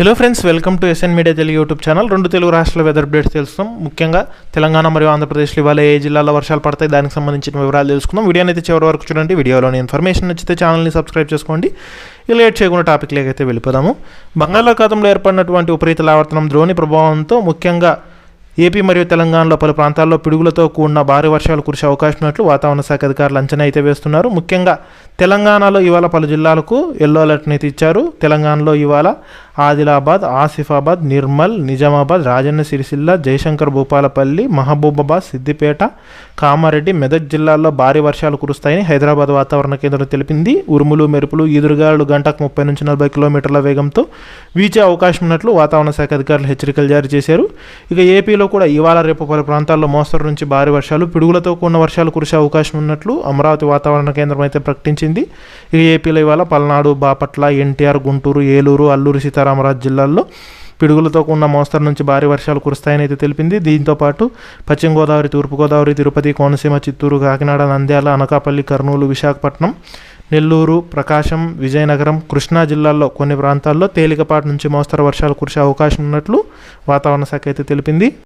Hello friends welcome to SN media Telugu YouTube channel రెండు తెలుగు రాష్ట్రాల weather updates తెలుస్తాం. ముఖ్యంగా తెలంగాణ మరియు ఆంధ్రప్రదేశ్లో ఇవాళ ఏ జిల్లాలో వర్షాలు పడతాయి దానికి సంబంధించిన వివరాలు తెలుసుకుందాం. వీడియోని అయితే చివరి వరకు చూడండి. వీడియోలోని ఇన్ఫర్మేషన్ నచ్చితే ఛానల్ని సబ్స్క్రైబ్ చేసుకోండి. లేట్ చేయకుండా టాపిక్ అయితే వెళ్ళిపోదాము. బంగాళాఖాతంలో ఏర్పడినటువంటి ఉపరితల ఆవర్తనం ద్రోణి ప్రభావంతో ముఖ్యంగా ఏపీ మరియు తెలంగాణలో పలు ప్రాంతాల్లో పిడుగులతో కూడిన భారీ వర్షాలు కురిసే అవకాశం ఉన్నట్లు వాతావరణ శాఖ అధికారులు అంచనా అయితే వేస్తున్నారు. ముఖ్యంగా తెలంగాణలో ఇవాళ పలు జిల్లాలకు ఎల్లో అలర్ట్ని అయితే ఇచ్చారు. తెలంగాణలో ఇవాళ ఆదిలాబాద్ ఆసిఫాబాద్ నిర్మల్ నిజామాబాద్ రాజన్న సిరిసిల్ల జయశంకర్ భూపాలపల్లి మహబూబాబాద్ సిద్దిపేట కామారెడ్డి మెదక్ జిల్లాల్లో భారీ వర్షాలు కురుస్తాయని హైదరాబాద్ వాతావరణ కేంద్రం తెలిపింది. ఉరుములు మెరుపులు ఈదురుగాలు గంటకు ముప్పై నుంచి నలభై కిలోమీటర్ల వేగంతో వీచే అవకాశం ఉన్నట్లు వాతావరణ శాఖ అధికారులు హెచ్చరికలు జారీ చేశారు. ఇక ఏపీలో కూడా ఇవాళ రేపు పలు ప్రాంతాల్లో మోస్తరు నుంచి భారీ వర్షాలు పిడుగులతో కూడిన వర్షాలు కురిసే అవకాశం ఉన్నట్లు అమరావతి వాతావరణ కేంద్రం అయితే ప్రకటించింది. ఇక ఏపీలో ఇవాళ పల్నాడు బాపట్ల ఎన్టీఆర్ గుంటూరు ఏలూరు అల్లూరు కామరాజ్ జిల్లాల్లో పిడుగులతో కూడిన మోస్తరు నుంచి భారీ వర్షాలు కురుస్తాయని అయితే తెలిపింది. దీంతో పాటు పశ్చిమ గోదావరి తూర్పుగోదావరి తిరుపతి కోనసీమ చిత్తూరు కాకినాడ నంద్యాల అనకాపల్లి కర్నూలు విశాఖపట్నం నెల్లూరు ప్రకాశం విజయనగరం కృష్ణా జిల్లాల్లో కొన్ని ప్రాంతాల్లో తేలికపాటి నుంచి మోస్తరు వర్షాలు కురిసే అవకాశం ఉన్నట్లు వాతావరణ శాఖ అయితే తెలిపింది.